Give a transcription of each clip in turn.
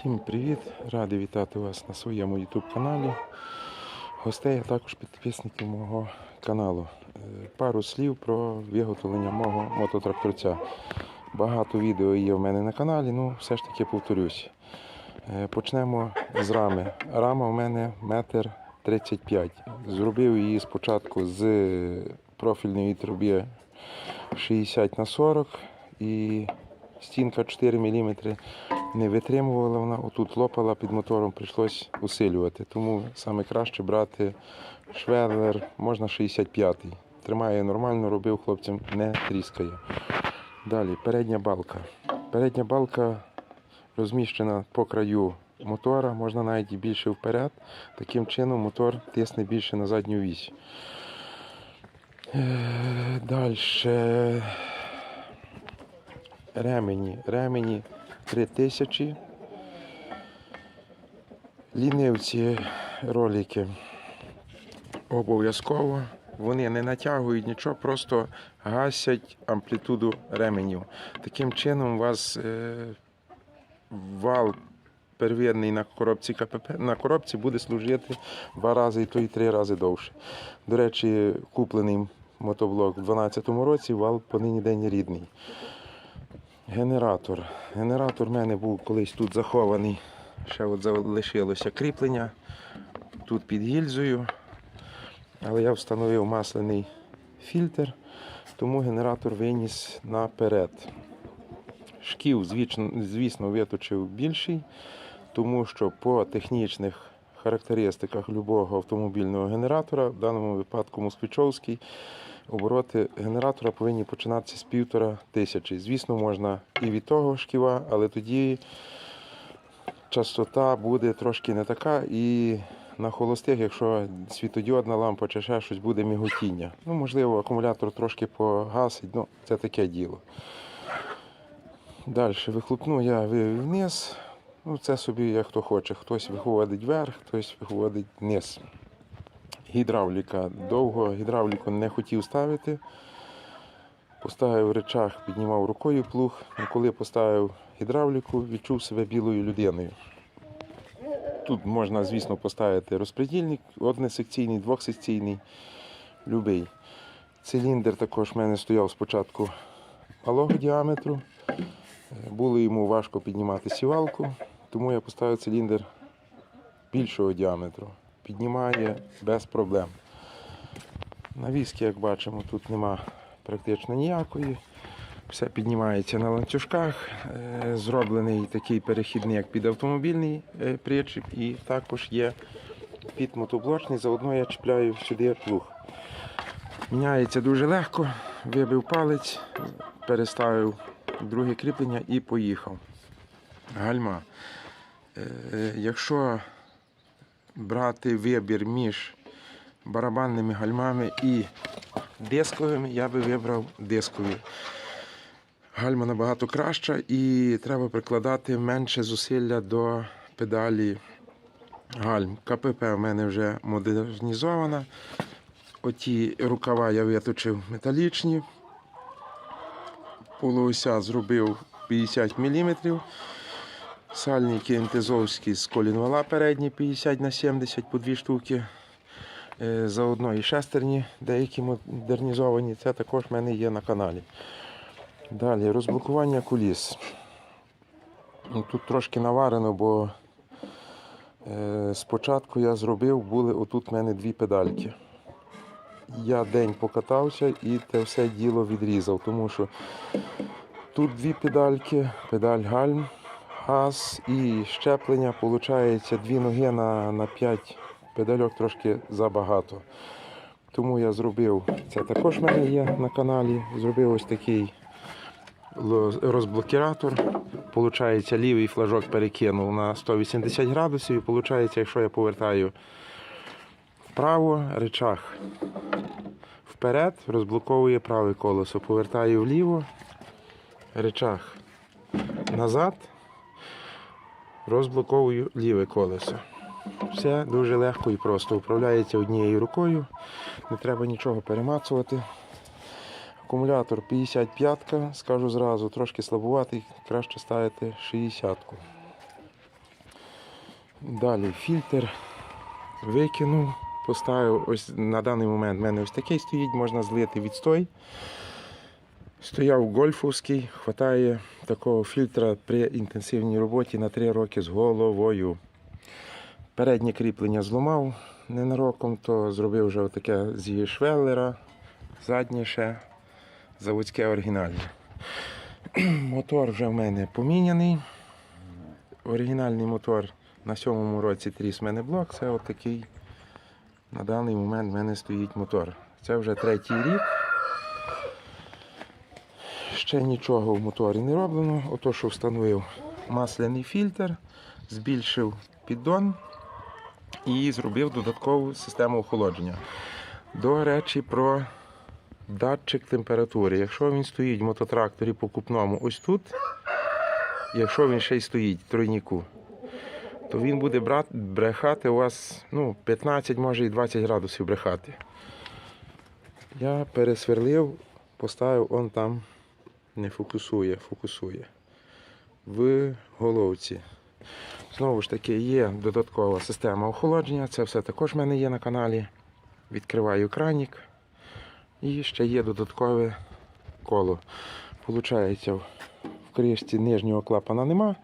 Всім привіт! Радий вітати вас на своєму YouTube каналі. Гостей, а також підписників мого каналу. Е, Пару слів про виготовлення мого мототракторця. Багато відео є в мене на каналі, ну все ж таки повторюсь. Е, Почнемо з рами. Рама в мене метр 35. Зробив її спочатку з профільної труби 60 на 40 і стінка 4 мм не витримувала вона, отут лопала під мотором, прийшлось усилювати. Тому саме краще брати шверлер, можна 65-й. Тримає нормально, робив хлопцям, не тріскає. Далі, передня балка. Передня балка розміщена по краю мотора, можна навіть і більше вперед. Таким чином мотор тисне більше на задню вісь. Далі. Ремені. Ремені 3000. Лінивці ролики обов'язково. Вони не натягують нічого, просто гасять амплітуду ременів. Таким чином у вас е, вал первинний на коробці КПП на коробці буде служити два рази і то і три рази довше. До речі, куплений мотоблок у 2012 році вал по нині день рідний. Генератор. Генератор в мене був колись тут захований. Ще от залишилося кріплення тут під гільзою. Але я встановив масляний фільтр, тому генератор виніс наперед. Шків, звісно, виточив більший, тому що по технічних характеристиках любого автомобільного генератора, в даному випадку москвичовський, обороти генератора повинні починатися з півтора тисячі. Звісно, можна і від того шківа, але тоді частота буде трошки не така. І на холостих, якщо світодіодна лампа чи ще щось буде міготіння. Ну, можливо, акумулятор трошки погасить, ну це таке діло. Далі вихлопну я вниз. Ну, це собі як хто хоче. Хтось виходить вверх, хтось виходить вниз. Гідравліка. Довго гідравліку не хотів ставити. Поставив речах, піднімав рукою плуг. І коли поставив гідравліку, відчув себе білою людиною. Тут можна, звісно, поставити розпредільник, односекційний, двохсекційний, любий. Циліндр також в мене стояв спочатку малого діаметру. Було йому важко піднімати сівалку, тому я поставив циліндр більшого діаметру. Піднімає без проблем. Навіски, як бачимо, тут нема практично ніякої. Все піднімається на ланцюжках. Е, Зроблений такий перехідник під автомобільний е, причіп і також є під мотоблочний. Заодно я чіпляю сюди плуг. Міняється дуже легко. Вибив палець, переставив друге кріплення і поїхав. Гальма. Е, Якщо брати вибір між барабанними гальмами і дисковими, я би вибрав дискові. Гальма набагато краща і треба прикладати менше зусилля до педалі гальм. КПП в мене вже модернізована. Оті рукава я виточив металічні. Полуося зробив 50 мм. Сальники ентезовські з колінвала передні 50 на 70 по дві штуки. Е, Заодно і шестерні, деякі модернізовані. Це також в мене є на каналі. Далі розблокування куліс. Ну, Тут трошки наварено, бо е, спочатку я зробив, були отут в мене дві педальки. Я день покатався і те все діло відрізав, тому що тут дві педальки, педаль гальм, газ і щеплення. Получається дві ноги на, на 5 педальок трошки забагато. Тому я зробив, це також в мене є на каналі, зробив ось такий розблокіратор. Получається, лівий флажок перекинув на 180 градусів. І получається, якщо я повертаю вправо, речах вперед, розблоковує праве колесо. Повертаю вліво, речах назад, розблоковую ліве колесо. Все дуже легко і просто. Управляється однією рукою, не треба нічого перемацувати. Акумулятор 55, скажу зразу, трошки слабуватий, краще ставити 60-ку. Далі фільтр викинув, поставив. Ось на даний момент в мене ось такий стоїть, можна злити відстой. Стояв гольфовський, хватає такого фільтра при інтенсивній роботі на 3 роки з головою. Переднє кріплення зламав ненароком, то зробив вже таке зі швеллера, заднє ще заводське оригінальне. Мотор вже в мене поміняний. Оригінальний мотор на сьомому році тріс в мене блок. Це отакий. На даний момент в мене стоїть мотор. Це вже третій рік. Ще нічого в моторі не роблено. Ото, що встановив масляний фільтр, збільшив піддон і зробив додаткову систему охолодження. До речі, про датчик температури. Якщо він стоїть в мототракторі покупному ось тут, якщо він ще й стоїть в тройніку, то він буде брехати у вас ну, 15, може і 20 градусів брехати. Я пересверлив, поставив он там, не фокусує, фокусує. В головці. Знову ж таки, є додаткова система охолодження. Це все також в мене є на каналі. Відкриваю кранік. І ще є додаткове коло. Получається, в кришці нижнього клапана нема.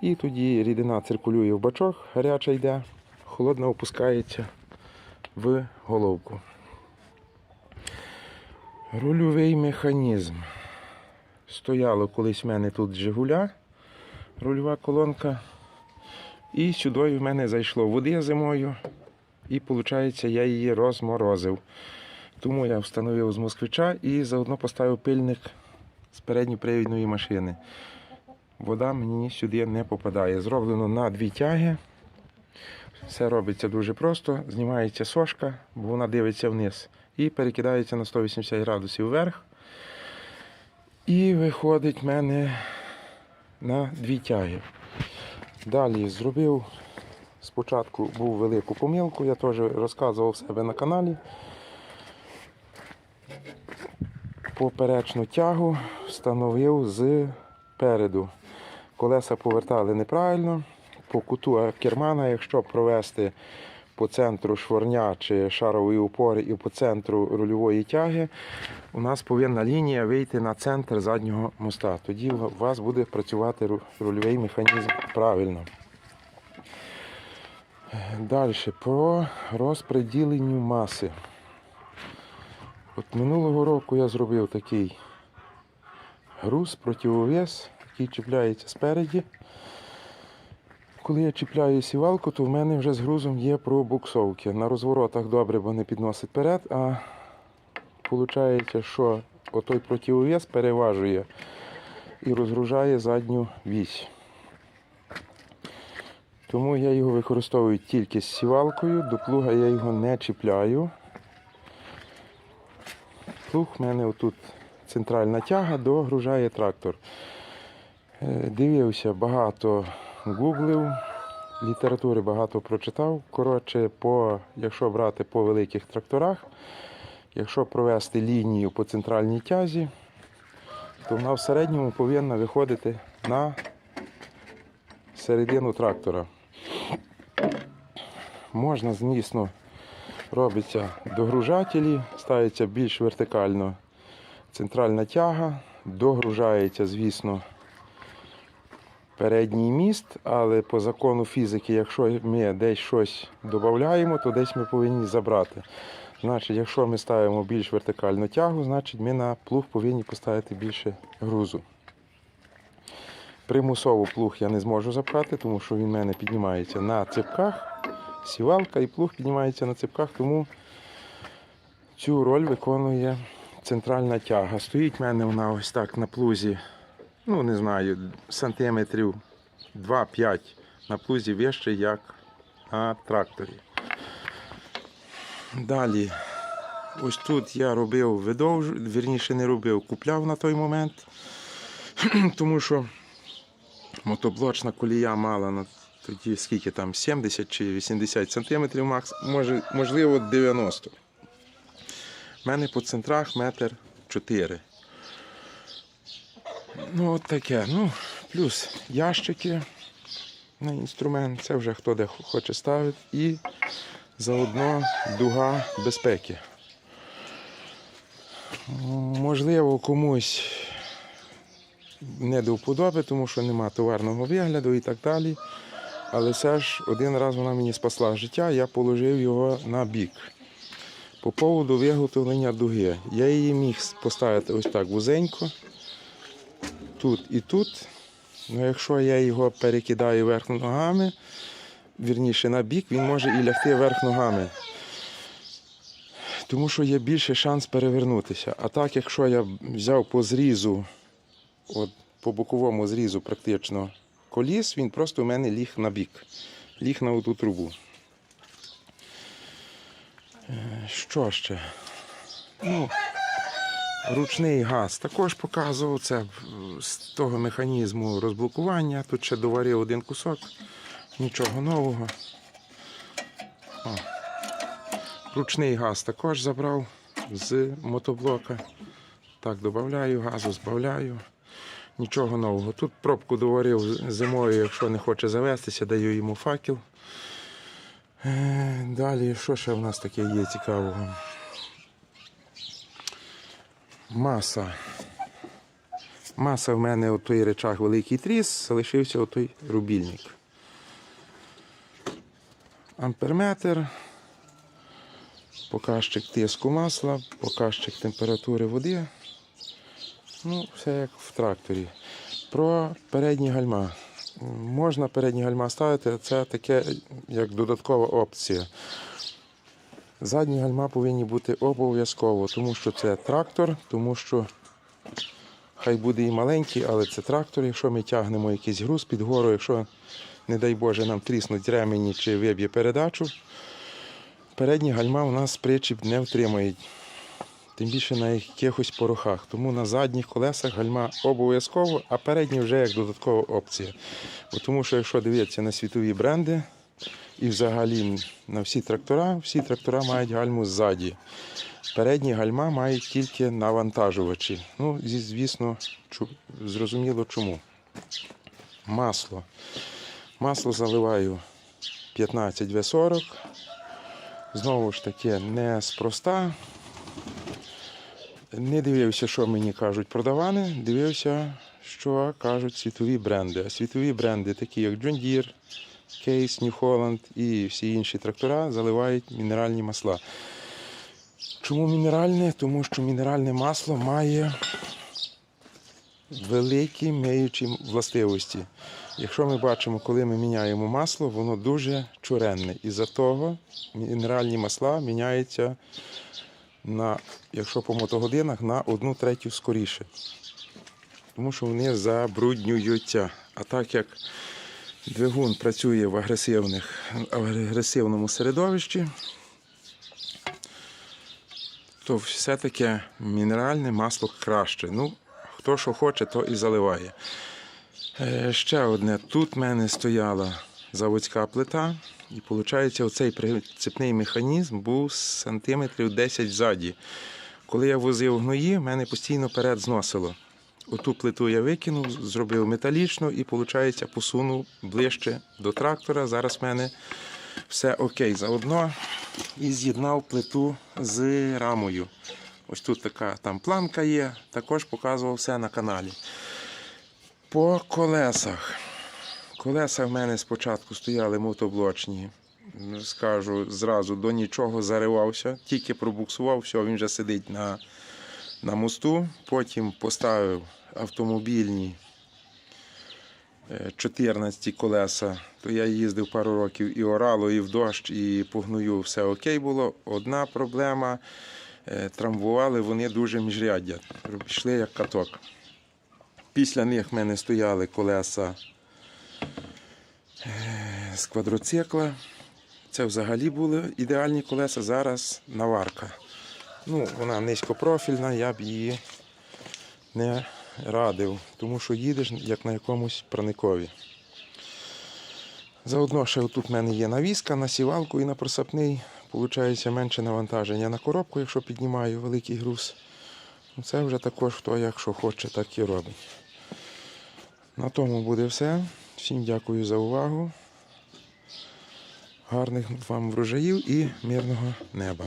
І тоді рідина циркулює в бачок, гаряча йде, холодна опускається в головку. Рульовий механізм. Стояло колись в мене тут Жигуля, рульова колонка. І сюди в мене зайшло води зимою. І виходить, я її розморозив. Тому я встановив з москвича і заодно поставив пильник з передньопривідної машини. Вода мені сюди не попадає. Зроблено на дві тяги. Все робиться дуже просто. Знімається сошка, бо вона дивиться вниз. І перекидається на 180 градусів вверх. І виходить в мене на дві тяги. Далі зробив. Спочатку був велику помилку, я теж розказував себе на каналі. Поперечну тягу встановив з переду. Колеса повертали неправильно. По куту кермана, якщо провести по центру шворня чи шарової опори і по центру рульової тяги, у нас повинна лінія вийти на центр заднього моста. Тоді у вас буде працювати рульовий механізм правильно. Далі по розподіленню маси. От минулого року я зробив такий груз, противовес, який чіпляється спереді. Коли я чіпляю сівалку, то в мене вже з грузом є пробуксовки. На розворотах добре, бо не підносить вперед, а виходить, що отой противовес переважує і розгружає задню вісь. Тому я його використовую тільки з сівалкою, до плуга я його не чіпляю. Плуг в мене отут центральна тяга, догружає трактор. Е, Дивився багато гуглив, літератури багато прочитав. Коротше, по, якщо брати по великих тракторах, якщо провести лінію по центральній тязі, то вона в середньому повинна виходити на середину трактора. Можна, звісно, робиться догружателі, ставиться більш вертикально центральна тяга, догружається, звісно, передній міст, але по закону фізики, якщо ми десь щось додаємо, то десь ми повинні забрати. Значить, якщо ми ставимо більш вертикальну тягу, значить ми на плуг повинні поставити більше грузу. Примусово плуг я не зможу забрати, тому що він в мене піднімається на цепках. Сівалка і плуг піднімається на цепках, тому цю роль виконує центральна тяга. Стоїть в мене вона ось так на плузі, ну не знаю, сантиметрів 2-5 на плузі вище, як на тракторі. Далі, ось тут я робив видовж, вірніше не робив, купляв на той момент, тому що мотоблочна колія мала на тоді скільки там 70 чи 80 сантиметрів макс, може, можливо 90. У мене по центрах метр 4. Ну, от таке. Ну, плюс ящики. на інструмент, це вже хто де хоче ставити. І заодно дуга безпеки. Можливо, комусь не до вподоби, тому що нема товарного вигляду і так далі. Але все ж один раз вона мені спасла життя, я положив його на бік. По поводу виготовлення дуги. Я її міг поставити ось так вузенько, тут і тут. Ну, якщо я його перекидаю вверх ногами, вірніше на бік, він може і лягти вверх ногами. Тому що є більше шанс перевернутися. А так, якщо я взяв по зрізу, от по боковому зрізу практично коліс, він просто у мене ліг на бік, ліг на оту трубу. Е, Що ще? Ну, ручний газ також показував. Це е, з того механізму розблокування. Тут ще доварив один кусок, нічого нового. О. Ручний газ також забрав з мотоблока. Так, додаю газу, збавляю. Нічого нового. Тут пробку доварив зимою, якщо не хоче завестися, даю йому факел. Е, Далі, що ще в нас таке є цікавого? Маса. Маса в мене от той речах великий тріс, залишився отой рубільник. Амперметр, показчик тиску масла, показчик температури води. Ну, все як в тракторі. Про передні гальма. Можна передні гальма ставити, це таке як додаткова опція. Задні гальма повинні бути обов'язково, тому що це трактор, тому що хай буде і маленький, але це трактор. Якщо ми тягнемо якийсь груз під гору, якщо, не дай Боже, нам тріснуть ремені чи виб'є передачу, передні гальма у нас причіп не втримають. Тим більше на якихось порохах. Тому на задніх колесах гальма обов'язково, а передні вже як додаткова опція. Бо тому що якщо дивитися на світові бренди і взагалі на всі трактора, всі трактора мають гальму ззаді. Передні гальма мають тільки навантажувачі. Ну, звісно, зрозуміло чому. Масло. Масло заливаю 15 В40. Знову ж таки, не спроста. Не дивився, що мені кажуть продавани, дивився, що кажуть світові бренди. А світові бренди, такі як John Deere, Case, New Holland і всі інші трактора, заливають мінеральні масла. Чому мінеральне? Тому що мінеральне масло має великі миючі властивості. Якщо ми бачимо, коли ми міняємо масло, воно дуже чуренне. І за того мінеральні масла міняються на, якщо по мотогодинах, на одну третю скоріше. Тому що вони забруднюються. А так як двигун працює в агресивних, агресивному середовищі, то все-таки мінеральне масло краще. Ну, хто що хоче, то і заливає. Е, Ще одне. Тут в мене стояла заводська плита, і виходить, оцей прицепний механізм був сантиметрів 10 ззаді. Коли я возив гної, мене постійно перед зносило. Оту плиту я викинув, зробив металічну і, виходить, посунув ближче до трактора. Зараз в мене все окей. Заодно і з'єднав плиту з рамою. Ось тут така там планка є, також показував все на каналі. По колесах. Колеса в мене спочатку стояли мотоблочні. Скажу зразу до нічого заривався, тільки пробуксував, все, він вже сидить на, на мосту. Потім поставив автомобільні е, 14 колеса. То я їздив пару років і орало, і в дощ, і по гною все окей було. Одна проблема е, трамбували вони дуже міжряддя. Йшли як каток. Після них в мене стояли колеса е, з квадроцикла. Це взагалі були ідеальні колеса. Зараз наварка. Ну, вона низькопрофільна, я б її не радив, тому що їдеш як на якомусь праникові. Заодно ще тут в мене є навіска на сівалку і на просапний. Получається менше навантаження на коробку, якщо піднімаю великий груз. Ну, Це вже також хто як що хоче, так і робить. На тому буде все. Всім дякую за увагу. Гарних вам врожаїв і мирного неба.